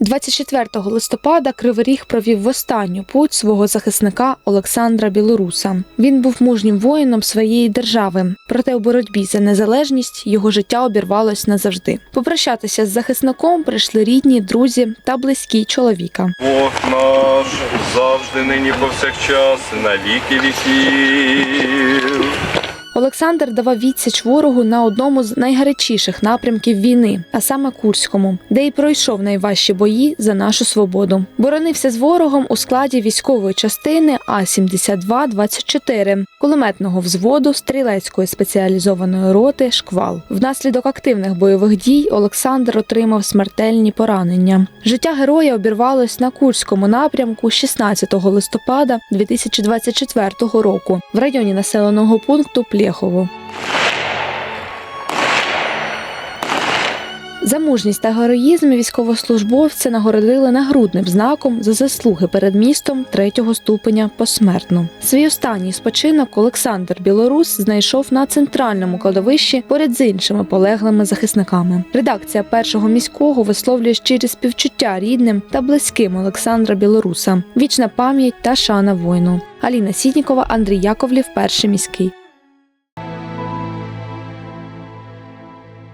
24 листопада Кривий Ріг провів в останню путь свого захисника Олександра Білоруса. Він був мужнім воїном своєї держави. Проте у боротьбі за незалежність його життя обірвалось назавжди. Попрощатися з захисником прийшли рідні, друзі та близькі чоловіка. Бог наш завжди нині повсякчас, і на віки віків. Олександр давав відсіч ворогу на одному з найгарячіших напрямків війни, а саме Курському, де й пройшов найважчі бої за нашу свободу. Боронився з ворогом у складі військової частини А 72 24 кулеметного взводу стрілецької спеціалізованої роти Шквал. Внаслідок активних бойових дій Олександр отримав смертельні поранення. Життя героя обірвалось на Курському напрямку 16 листопада 2024 року в районі населеного пункту Плєхово. За мужність та героїзм військовослужбовця нагородили нагрудним знаком за заслуги перед містом третього ступеня посмертно. Свій останній спочинок Олександр Білорус знайшов на центральному кладовищі поряд з іншими полеглими захисниками. Редакція першого міського висловлює щирі співчуття рідним та близьким Олександра Білоруса. Вічна пам'ять та шана воїну. Аліна Сітнікова, Андрій Яковлів, перший міський.